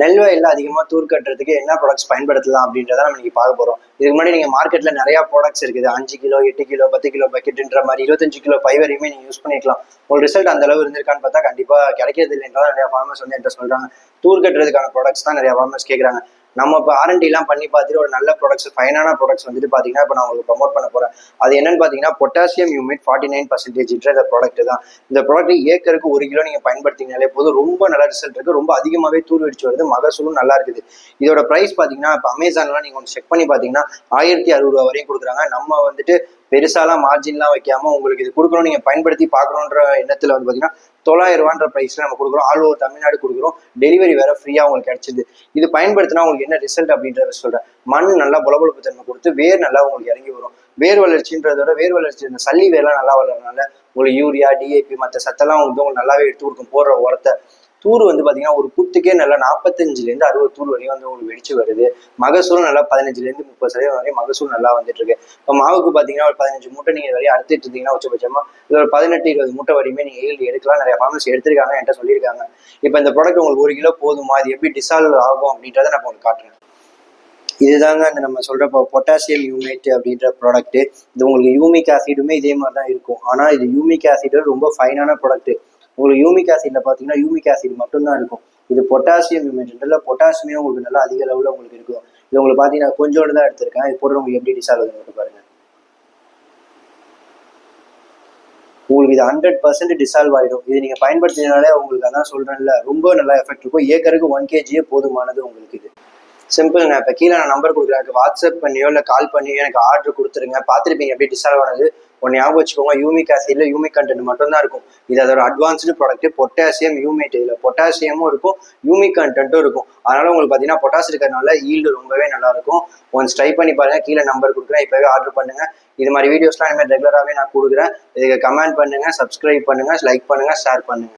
நெல் வயலில் அதிகமாக தூர் கட்டுறதுக்கு என்ன ப்ராடக்ட்ஸ் பயன்படுத்தலாம் அப்படின்றத நம்ம இன்னைக்கு பார்க்க போகிறோம் இதுக்கு முன்னாடி நீங்கள் மார்க்கெட்டில் நிறையா ப்ராடக்ட்ஸ் இருக்குது. அஞ்சு கிலோ எட்டு கிலோ பத்து கிலோ பக்கெட்டுன்ற மாதிரி இருபத்தஞ்சு கிலோ பை வரையுமே நீங்கள் யூஸ் பண்ணிக்கலாம். ஒரு ரிசல்ட் அந்த அளவு இருந்திருக்கான்னு பார்த்தா கண்டிப்பாக கிடைக்கிறது இல்லைன்றதான் நிறைய ஃபார்மர்ஸ் வந்து என்கிட்ட சொல்கிறாங்க தூர் கட்டுறதுக்கான ப்ராடக்ட்ஸ் தான் நிறைய ஃபார்மர்ஸ் கேட்குறாங்க நம்ம இப்போ ஆர்என்டிலாம் பண்ணி பார்த்துட்டு ஒரு நல்ல ப்ராடக்ட்ஸ் ஃபைனான ப்ராடக்ட்ஸ் வந்துட்டு பார்த்தீங்கன்னா இப்போ நான் உங்களுக்கு ப்ரொமோட் பண்ண போகிறேன் அது என்னன்னு பார்த்தீங்கன்னா potassium humate forty nine percentage இந்த ப்ராடக்ட் தான். இந்த ப்ராடக்ட் ஏக்கருக்கு ஒரு கிலோ நீங்கள் பயன்படுத்தினாலே போதும். ரொம்ப நல்ல ரிசல்ட் இருக்குது ரொம்ப அதிகமாகவே தூர் வெடிச்சு வருது. மகசூலும் நல்லா இருக்குது. இதோட ப்ரைஸ் பார்த்தீங்கன்னா இப்போ அமேசான்லாம் நீங்கள் ஒன்று செக் பண்ணி பார்த்தீங்கன்னா ஆயிரத்தி அறுபது ரூபா வரையும் கொடுக்குறாங்க. நம்ம வந்துட்டு பெருசாலாம் மார்ஜின்லாம் வைக்காம உங்களுக்கு இது கொடுக்கணும் நீங்கள் பயன்படுத்தி பார்க்கணுன்ற எண்ணத்தில் வந்து பார்த்தீங்கன்னா தொள்ளாயிரம் ரூபான்ற ப்ரைஸில் நம்ம கொடுக்குறோம். ஆல் ஓவர் தமிழ்நாடு கொடுக்குறோம். டெலிவரி வேற ஃப்ரீயாக உங்களுக்கு கிடைச்சிது. இது பயன்படுத்தினா உங்களுக்கு என்ன ரிசல்ட் அப்படின்றத சொல்கிறேன் மண் நல்லா புலபுலப்பு தன்மை கொடுத்து வேர் நல்லா உங்களுக்கு இறங்கி வரும். வேர் வளர்ச்சின்றதோட வேர் வளர்ச்சி இந்த சல்லி வேர்லாம் நல்லா வளர்றதுனால உங்களுக்கு யூரியா டிஏபி மற்ற சத்தெல்லாம் உங்களுக்கு உங்களுக்கு நல்லாவே எடுத்து கொடுக்கும். போடுற உரத்தை. தூர் வந்து பார்த்தீங்கன்னா ஒரு குத்துக்கே நல்லா நாற்பத்தஞ்சுலேருந்து அறுபது தூர் வரையும் வந்து உங்களுக்கு வெடிச்சு வருது. மகசூலும் நல்லா பதினஞ்சுலேருந்து முப்பது சதவீதம் வரையும் மகசூல் நல்லா வந்துட்டு இருக்கு. இப்போ மாவுக்கு பார்த்தீங்கன்னா ஒரு பதினஞ்சு மூட்டை நீங்கள் வரையும் அறுத்துட்டு இருந்தீங்கன்னா உச்சபட்சமாக இது ஒரு பதினெட்டு இருபது மூட்டை வரையுமே நீங்கள் ஏழு எடுக்கலாம். நிறைய ஃபார்மர்ஸ் எடுத்திருக்காங்க என்கிட்ட சொல்லியிருக்காங்க. இப்போ இந்த ப்ராடக்ட் உங்களுக்கு ஒரு கிலோ போதுமா? இது எப்படி டிசால்வ் ஆகும் அப்படின்றத நான் உங்களுக்கு காட்டுறேன். இதுதாங்க அந்த நம்ம சொல்ற பொட்டாசியம் யூமேட் அப்படின்ற ப்ராடக்ட் இது உங்களுக்கு யூமிக் ஆசிடுமே இதே மாதிரி தான் இருக்கும். ஆனால் இது யூமிக் ஆசிட் ரொம்ப ஃபைனான ப்ராடக்ட் உங்களுக்கு யூமிக் ஆசிட்ல பார்த்தீங்கன்னா யூமிக் ஆசிட் மட்டும்தான் இருக்கும். இது பொட்டாசியம் ஜென்ரலாக பொட்டாசியமே உங்களுக்கு நல்லா அதிக லெவலில் உங்களுக்கு இருக்கும். இது உங்களுக்கு பார்த்தீங்கன்னா கொஞ்சோண்டு தான் எடுத்திருக்கேன். இது போட்டு உங்களுக்கு எப்படி டிசால்வ் ஆகுது பாருங்க. உங்களுக்கு இது ஹண்ட்ரட் பர்சன்ட் டிசால்வ் ஆகிடும் இது நீங்கள் பயன்படுத்தினாலே உங்களுக்கு அதான் சொல்கிறேன்ல ரொம்ப நல்லா எஃபெக்ட் இருக்கும். ஏக்கருக்கு ஒன் கேஜியே போதுமானது உங்களுக்கு இது. சிம்பிள்ங்க இப்போ கீழே நான் நம்பர் கொடுக்குறேன். எனக்கு வாட்ஸ்அப் பண்ணியோ இல்லை கால் பண்ணியோ எனக்கு ஆர்டர் கொடுத்துருங்க. பார்த்துருப்பீங்க எப்படி டிசால்வ் ஆனது. ஒன்று ஞாபகம் வச்சுக்கோங்க யூமிக் ஆசிட்ல யூமிக் கண்டென்ட் மட்டும்தான் இருக்கும். இது அதோட அட்வான்ஸ்டு ப்ராடக்ட் பொட்டாசியம் யூமேட் இதில் பொட்டாசியமும் இருக்கும் யூமிக் கண்டென்ட்டும் இருக்கும். அதனால உங்களுக்கு பார்த்தீங்கன்னா பொட்டாஸ் இருக்கிறதுனால ஈல்டு ரொம்பவே நல்லா இருக்கும். ஒன்ஸ் ட்ரை பண்ணி பாருங்க கீழே நம்பர் கொடுக்குறேன் இப்போவே ஆர்டர் பண்ணுங்க. இது மாதிரி வீடியோஸ்லாம் இனிமேல் ரெகுலராகவே நான் கொடுக்குறேன். இதுக்கு கமெண்ட் பண்ணுங்க சப்ஸ்கிரைப் பண்ணுங்க லைக் பண்ணுங்க ஷேர் பண்ணுங்க.